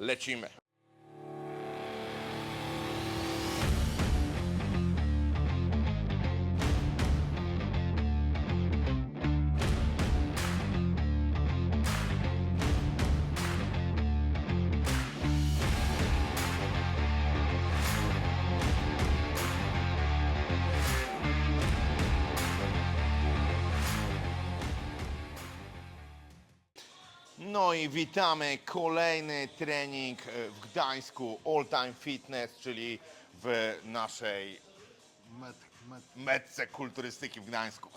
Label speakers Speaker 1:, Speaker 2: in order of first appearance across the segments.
Speaker 1: lecimy. No i witamy kolejny trening w Gdańsku All Time Fitness, czyli w naszej
Speaker 2: Met, met.
Speaker 1: metce kulturystyki w Gdańsku.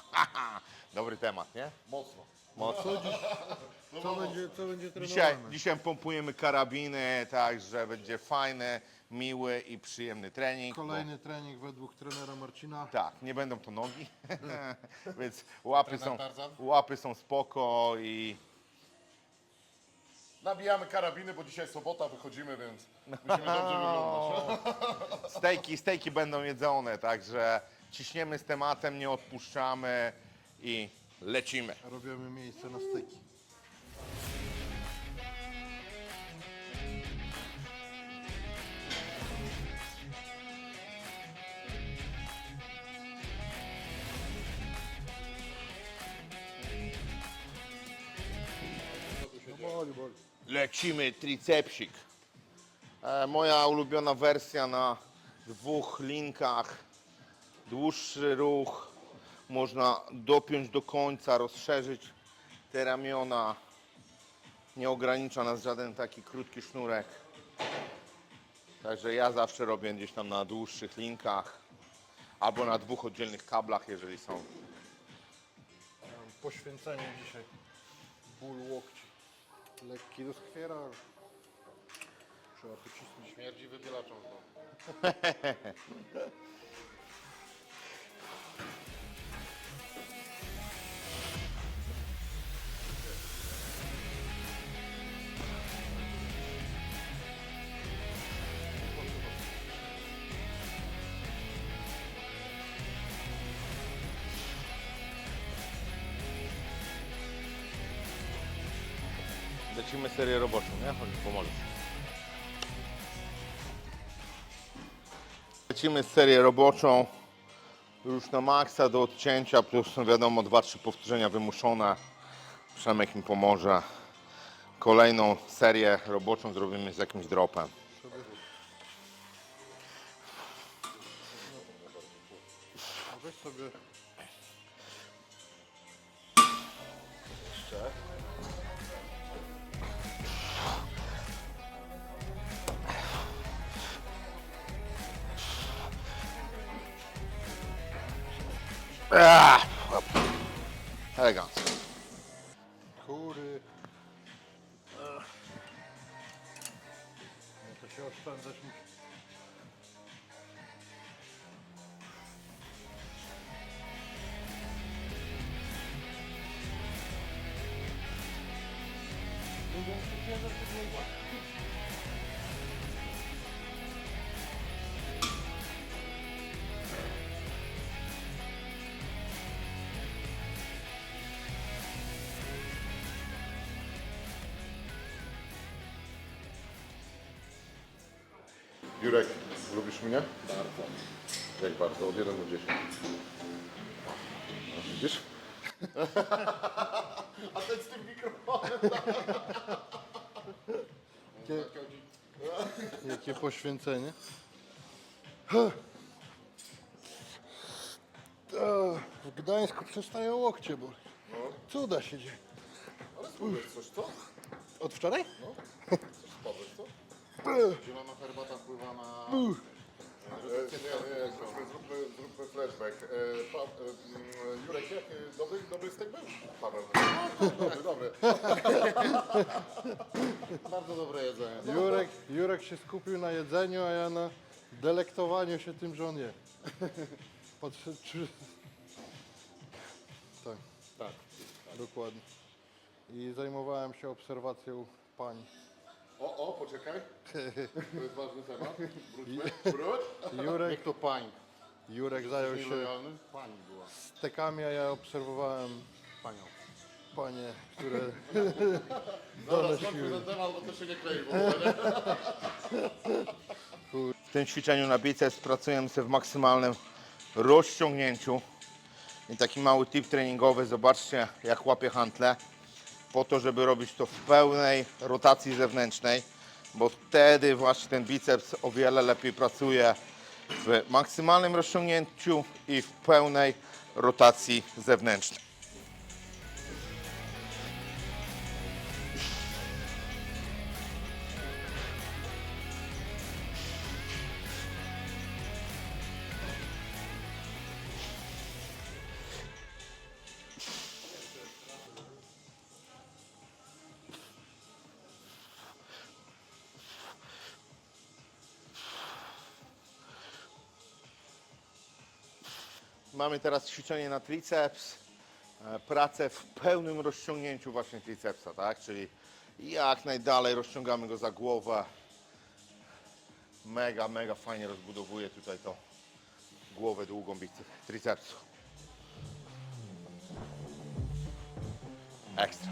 Speaker 1: Dobry temat, nie?
Speaker 2: Mocno.
Speaker 1: Mocno.
Speaker 2: Co będzie, co będzie
Speaker 1: Dzisiaj,
Speaker 2: trenowane?
Speaker 1: dzisiaj pompujemy karabiny, także będzie fajny, miły i przyjemny trening. bo-
Speaker 2: Kolejny trening według trenera Marcina.
Speaker 1: Tak, nie będą to nogi, więc łapy są,
Speaker 2: Tarzan?
Speaker 1: łapy są spoko i
Speaker 3: Nabijamy karabiny, bo dzisiaj sobota, wychodzimy, więc musimy dobrze wyglądać.
Speaker 1: stejki, stejki będą jedzone, także ciśniemy z tematem, nie odpuszczamy i lecimy.
Speaker 2: Robimy miejsce na styki.
Speaker 1: Lecimy tricepsik. E, moja ulubiona wersja na dwóch linkach. Dłuższy ruch. Można dopiąć do końca, rozszerzyć te ramiona. Nie ogranicza nas żaden taki krótki sznurek. Także ja zawsze robię gdzieś tam na dłuższych linkach. Albo na dwóch oddzielnych kablach, jeżeli są.
Speaker 2: Poświęcenie dzisiaj. Ból łokci. Lekki do skwiera. Trzeba pocisnąć.
Speaker 3: Śmierdzi wybielaczą to.
Speaker 1: Lecimy serię roboczą, nie? Chodź, pomożesz. Lecimy serię roboczą już na maksa do odcięcia, plus no wiadomo 2-3 powtórzenia wymuszone. Przemek mi pomoże. Kolejną serię roboczą zrobimy z jakimś dropem.
Speaker 2: Weź sobie
Speaker 1: Ah! Elegancko.
Speaker 2: kury. Ech. No to się oszczędzać musi.
Speaker 3: Jurek, lubisz mnie? Bardzo. Jak bardzo? Od 1 do 10. No, widzisz? A ten z tym mikrofonem.
Speaker 2: Jakie, jakie poświęcenie. W Gdańsku przestają łokcie boleć. Cuda się dzieje.
Speaker 3: Ale spróbujesz coś, co?
Speaker 2: Od wczoraj?
Speaker 3: Coś spadłeś, co? Zielona herbata wpływa na... Zróbmy, zróbmy, zróbmy flashback. E, pa, e, Jurek, jak e, dobry, dobry stek był? Paweł. Dobry, dobry.
Speaker 2: Bardzo dobre jedzenie. Jurek, Jurek się skupił na jedzeniu, a ja na delektowaniu się tym, że on je. Czy... Tak,
Speaker 3: Tak.
Speaker 2: dokładnie. I zajmowałem się obserwacją pań.
Speaker 3: O, o, poczekaj. To jest ważny temat. Wróćmy. Wróć.
Speaker 2: Jurek,
Speaker 3: Jak to pań?
Speaker 2: Jurek zajął się
Speaker 3: Nielojalny? Pań była.
Speaker 2: stekami, a ja obserwowałem panią. panie, które
Speaker 3: Dobra, skończmy ten temat, bo to się nie klei w ogóle. nie?
Speaker 1: W tym ćwiczeniu na biceps pracujemy sobie w maksymalnym rozciągnięciu. I taki mały tip treningowy, zobaczcie jak łapię hantle. Po to, żeby robić to w pełnej rotacji zewnętrznej, bo wtedy właśnie ten biceps o wiele lepiej pracuje w maksymalnym rozciągnięciu i w pełnej rotacji zewnętrznej. Mamy teraz ćwiczenie na triceps, e, pracę w pełnym rozciągnięciu właśnie tricepsa, tak? Czyli jak najdalej rozciągamy go za głowę. Mega, mega fajnie rozbudowuje tutaj to głowę długą tricepsu. Ekstra.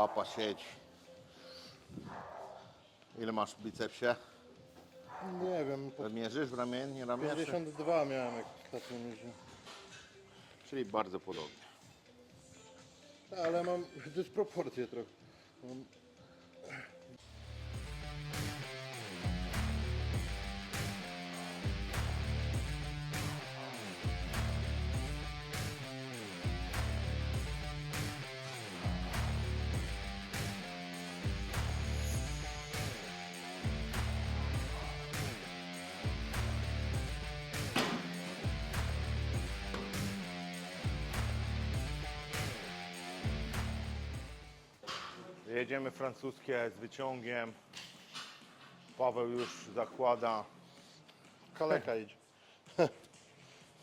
Speaker 1: Łapa sieć. Ile masz w bicepsie?
Speaker 2: nie wiem, po
Speaker 1: Mierzysz w ramieniu, ramieniu?
Speaker 2: 52 miałem jak ostatnio mierzyłem.
Speaker 1: Czyli bardzo podobnie.
Speaker 2: Ale mam dysproporcje trochę. Mam
Speaker 1: Jedziemy francuskie z wyciągiem. Paweł już zakłada.
Speaker 2: kaleka idzie.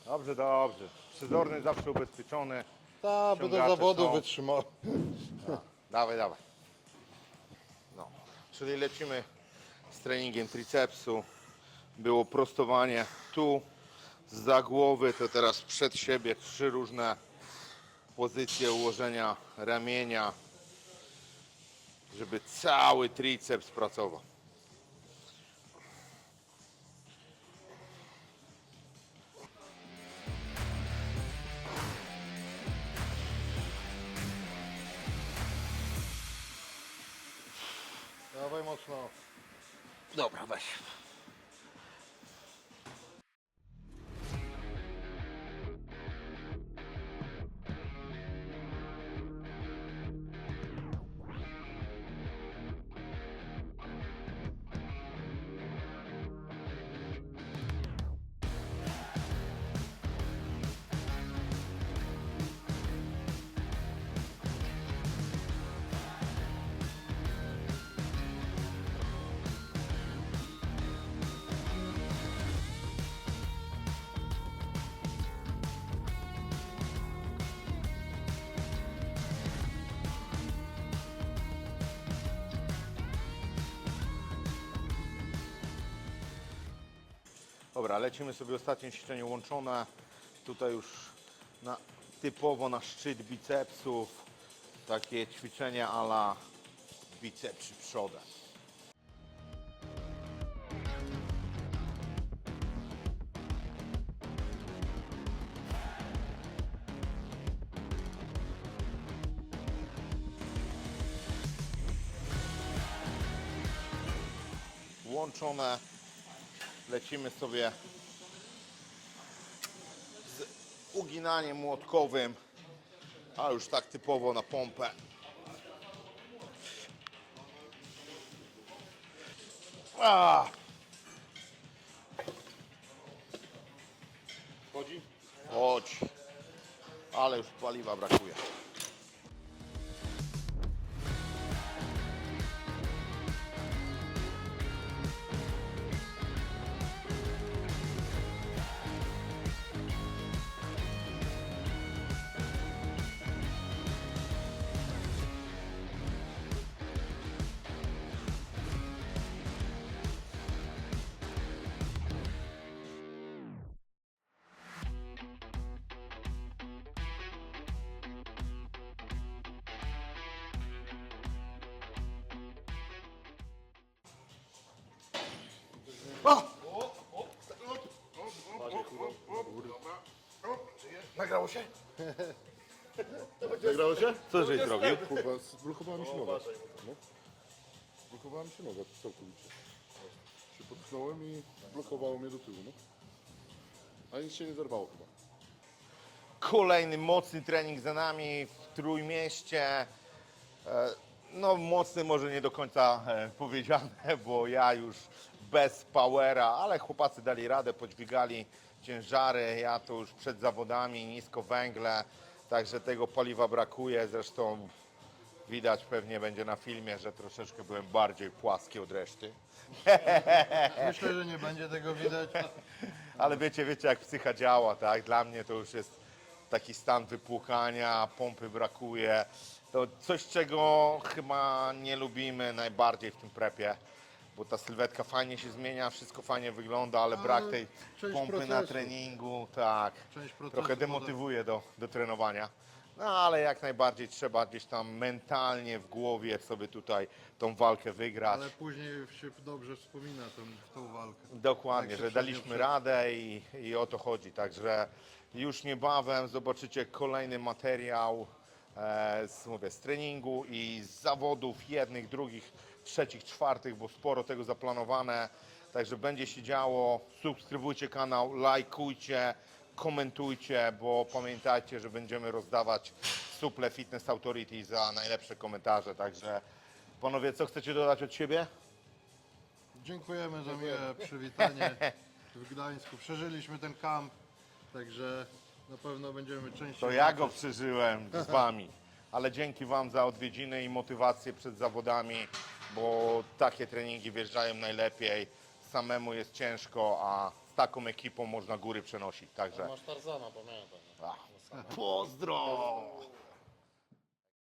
Speaker 1: Dobrze, dobrze. Przydorny zawsze ubezpieczony.
Speaker 2: Ta, by do zawodu
Speaker 1: są.
Speaker 2: wytrzymał.
Speaker 1: Dawaj, dawaj. No. Czyli lecimy z treningiem tricepsu. Było prostowanie tu, za głowy, to teraz przed siebie trzy różne pozycje ułożenia ramienia, żeby cały triceps pracował.
Speaker 2: Dawaj mocno.
Speaker 1: Dobra, weź. Dobra, lecimy sobie ostatnie ćwiczenie łączone. Tutaj już na, typowo na szczyt bicepsów. Takie ćwiczenie ala bicepsy przodem. Łączone Lecimy sobie z uginaniem młotkowym, a już tak typowo na pompę. A!
Speaker 3: Chodzi?
Speaker 1: Chodź. Ale już paliwa brakuje. Nagrało się?
Speaker 3: Nagrało się?
Speaker 1: Co żeś zrobił?
Speaker 3: Kurwa, zblokowała mi się noga. No. Blokowała mi się noga całkowicie. Się potknąłem i blokowało mnie do tyłu, no. A nic się nie zerwało chyba.
Speaker 1: Kolejny mocny trening za nami w Trójmieście. E, No mocny może nie do końca e, powiedziane, bo ja już bez powera, ale chłopacy dali radę, podźwigali ciężary. Ja to już przed zawodami, nisko węgle, także tego paliwa brakuje. Zresztą widać pewnie będzie na filmie, że troszeczkę byłem bardziej płaski od reszty.
Speaker 2: Myślę, że nie będzie tego widać.
Speaker 1: Ale wiecie, wiecie jak psycha działa, tak? Dla mnie to już jest taki stan wypłukania, pompy brakuje. To coś, czego chyba nie lubimy najbardziej w tym prepie, bo ta sylwetka fajnie się zmienia, wszystko fajnie wygląda, ale brak tej
Speaker 2: część
Speaker 1: pompy na
Speaker 2: procesu.
Speaker 1: treningu, tak,
Speaker 2: Część procesu
Speaker 1: trochę demotywuje do, do trenowania. No ale jak najbardziej trzeba gdzieś tam mentalnie w głowie sobie tutaj tą walkę wygrać.
Speaker 2: Ale później się dobrze wspomina tą, tą walkę.
Speaker 1: Dokładnie,
Speaker 2: Jak się
Speaker 1: że daliśmy radę i, i o to chodzi. Także już niebawem zobaczycie kolejny materiał e, z, mówię, z treningu i z zawodów jednych, drugich, trzecich, czwartych, bo sporo tego zaplanowane. Także będzie się działo. Subskrybujcie kanał, lajkujcie, komentujcie, bo pamiętajcie, że będziemy rozdawać suple Fitness Authority za najlepsze komentarze. Także panowie, co chcecie dodać od siebie?
Speaker 2: Dziękujemy za miłe przywitanie w Gdańsku. Przeżyliśmy ten kamp, także na pewno będziemy częściej.
Speaker 1: To ja go przeżyłem z wami. Ale dzięki wam za odwiedziny i motywację przed zawodami, bo takie treningi wjeżdżają najlepiej. Samemu jest ciężko, a z taką ekipą można góry przenosić. Także
Speaker 3: Masz Tarzana, pamiętam.
Speaker 1: pozdro!